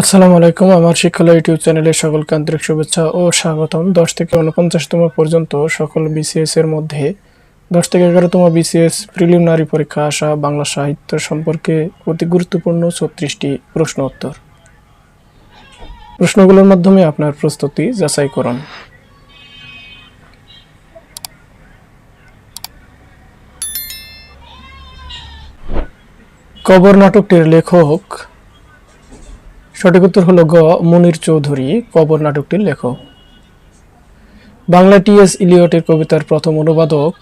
আসসালামু আলাইকুম, আমার শিক্ষালয় ইউটিউব চ্যানেলে সকলকে আন্তরিক শুভেচ্ছা ও স্বাগতম। দশ থেকে উনপঞ্চাশতম পর্যন্ত সকল বিসিএস এর মধ্যে দশ থেকে এগারোতম বিসিএস প্রিলিমিনারি পরীক্ষা আসা বাংলা সাহিত্য সম্পর্কে অতি গুরুত্বপূর্ণ ছত্রিশটি প্রশ্ন উত্তর। প্রশ্নগুলোর মাধ্যমে আপনার প্রস্তুতি যাচাই করুন। কবর নাটকটির লেখক সঠিক উত্তর হলো গ, মনির চৌধুরী, কবর নাটকটির লেখক। বাংলা টিএস ইলিয়টের কবিতার প্রথম অনুবাদক।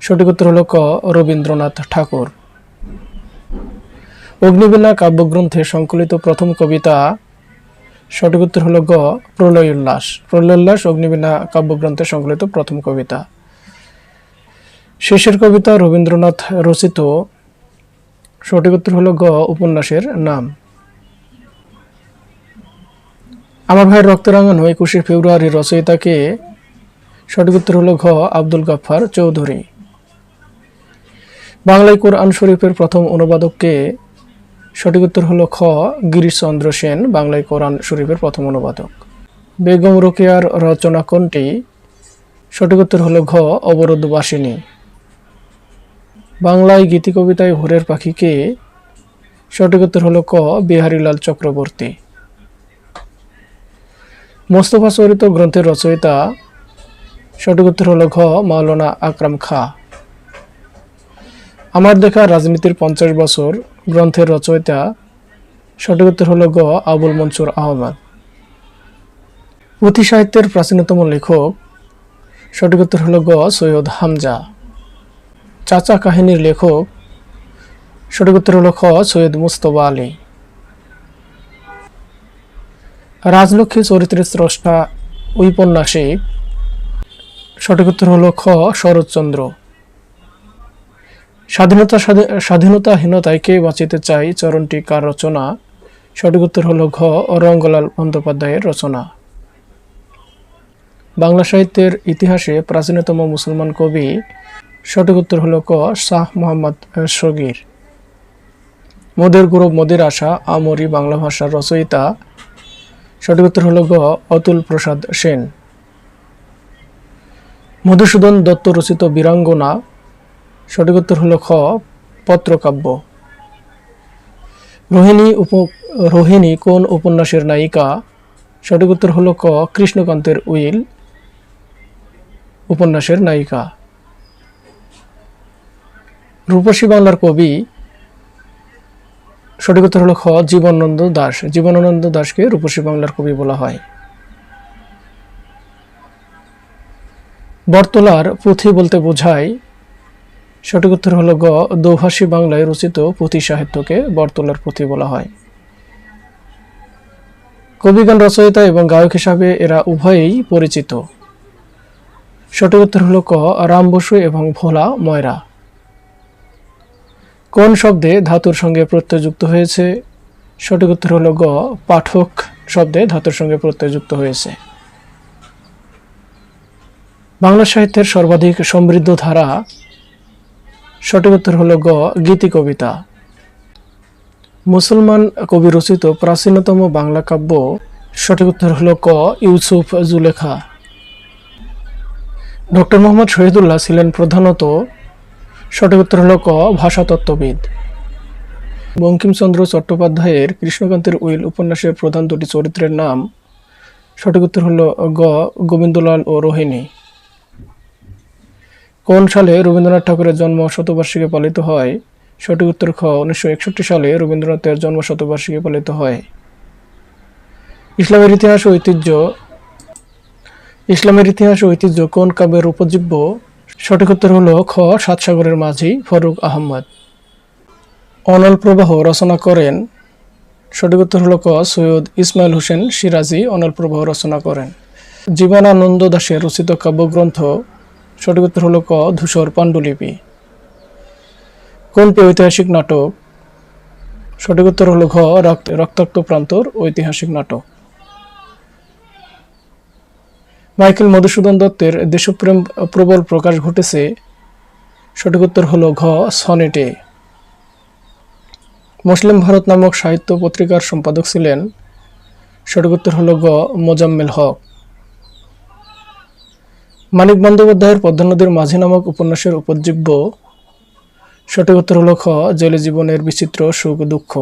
সঠিক উত্তর হলো ক, রবীন্দ্রনাথ ঠাকুর। অগ্নিবীণা কাব্যগ্রন্থে সংকলিত প্রথম কবিতা। সঠিক উত্তর হলো গ প্রলয় উল্লাস প্রলয় উল্লাস কাব্যগ্রন্থে সংকলিত প্রথম কবিতা। শেষের কবিতা রবীন্দ্রনাথ রচিত। সঠিক উত্তর হলো গ, উপন্যাসের নাম। আমার ভাইয়ের রক্ত রাঙানো একুশে ফেব্রুয়ারি রচয়িতাকে। সঠিক উত্তর হল ঘ, আব্দুল গাফফার চৌধুরী। বাংলায় কোরআন শরীফের প্রথম অনুবাদককে সঠিক উত্তর হল খ, গিরিশচন্দ্র সেন, বাংলায় কোরআন শরীফের প্রথম অনুবাদক। বেগম রোকেয়ার রচনা কোনটি? সঠিক উত্তর হল ঘ অবরোধবাসিনী বাংলায় গীতি কবিতায় ভোরের পাখিকে সঠিক উত্তর হল ক, বিহারীলাল চক্রবর্তী। মোস্তফা চরিত গ্রন্থের রচয়িতা সঠিক উত্তর হল ঘ মাওলানা আকরাম খা। আমার দেখা রাজনীতির পঞ্চাশ বছর গ্রন্থের রচয়িতা সঠিক উত্তর হল গ আবুল মনসুর আহমদ। পুঁথি সাহিত্যের প্রাচীনতম লেখক সঠিক উত্তর হল গ সৈয়দ হামজা। চাচা কাহিনীর লেখক সঠিক উত্তর হল খ সৈয়দ মুস্তফা আলী। রাজলক্ষ্মী চরিত্রের স্রষ্টা ঔপন্যাসিক সঠিক উত্তর হলো খ, শরৎচন্দ্র। স্বাধীনতা স্বাধী- স্বাধীনতাহীনতায় কে বাঁচিতে চাই চরণটি কার রচনা? সঠিক উত্তর হলো ঘ রঙ্গলাল বন্দ্যোপাধ্যায়ের রচনা। বাংলা সাহিত্যের ইতিহাসে প্রাচীনতম মুসলমান কবি, সঠিক উত্তর হল ক, শাহ মোহাম্মদ সগির মোদের গৌরব মোদের আশা, আমরি বাংলা ভাষার রচয়িতা সঠিক উত্তর হলো গ, অতুল প্রসাদ সেন। মধুসূদন দত্ত রচিত বীরাঙ্গনা, সঠিক উত্তর হলো খ, পত্রকাব্য। রোহিণী উপ, রোহিণী কোন উপন্যাসের নায়িকা? সঠিক উত্তর হল ক, কৃষ্ণকান্তের উইল, উপন্যাসের নায়িকা। রূপসী বাংলার কবি সঠিক উত্তর হলো খ, জীবনানন্দ দাস। জীবনানন্দ দাসকে রূপসী বাংলার কবি বলা হয়। বর্তলার পুঁথি বলতে বোঝায়, সঠিক উত্তর হলো গ, দোভাষী বাংলায় রচিত পুঁথি সাহিত্যকে বর্তলার পুঁথি বলা হয়। কবিগান রচয়িতা এবং গায়ক হিসাবে এরা উভয়েই পরিচিত। সঠিক উত্তর হলো ক, রাম বসু এবং ভোলা ময়রা। কোন শব্দে ধাতুর সঙ্গে প্রত্যয় যুক্ত হয়েছে? সঠিক উত্তর হলো গ, পাঠক শব্দে ধাতুর সঙ্গে প্রত্যয় যুক্ত হয়েছে। বাংলা সাহিত্যের সর্বাধিক সমৃদ্ধ ধারা। সঠিক উত্তর হলো গ, গীতি কবিতা। মুসলমান কবি রচিত প্রাচীনতম বাংলা কাব্য। সঠিক উত্তর হলো ক, ইউসুফ জুলেখা। ডক্টর মোহাম্মদ শহীদুল্লাহ ছিলেন প্রধানত সঠিক উত্তর হলো ক, ভাষাতত্ত্ববিদ। বঙ্কিমচন্দ্র চট্টোপাধ্যায়ের কৃষ্ণকান্তের উইল উপন্যাসের প্রধান দুটি চরিত্রের নাম। সঠিক উত্তর হলো গ, গোবিন্দলাল ও রোহিণী। কোন সালে রবীন্দ্রনাথ ঠাকুরের জন্ম শতবার্ষিকী পালিত হয়? সঠিক উত্তর খ, উনিশশো একষট্টি সালে রবীন্দ্রনাথের জন্ম শতবার্ষিকী পালিত হয়। ইসলামের ইতিহাস ঐতিহ্য। ইসলামের ইতিহাস ঐতিহ্য কোন কাব্যের উপজীব্য? সঠিক উত্তর হলো খ সাত সাগরের মাঝি ফরুক আহমদ। অনল প্রবাহ রচনা করেন, সঠিক উত্তর হলো ক, সৈয়দ ইসমাইল হোসেন সিরাজি অনল প্রবাহ রচনা করেন। জীবনানন্দ দাশের রচিত কাব্যগ্রন্থ, সঠিক উত্তর হলো ক, ধূসর পাণ্ডুলিপি। কোনটি ঐতিহাসিক নাটক? সঠিক উত্তর হলো ঘ, রক্ত- রক্তাক্ত প্রান্তর ঐতিহাসিক নাটক। মাইকেল মধুসূদন দত্তের দেশপ্রেম প্রবল প্রকাশ ঘটেছে। সঠিক উত্তর হলো ঘ, সনেটে। মুসলিম ভারত নামক সাহিত্য পত্রিকার সম্পাদক ছিলেন। সঠিক উত্তর হল গ, মোজাম্মেল হক। মানিক বন্দ্যোপাধ্যায়ের পদ্মা নদীর মাঝি নামক উপন্যাসের উপজীব্য। সঠিক উত্তর হল খ, জেলে জীবনের বিচিত্র সুখ দুঃখ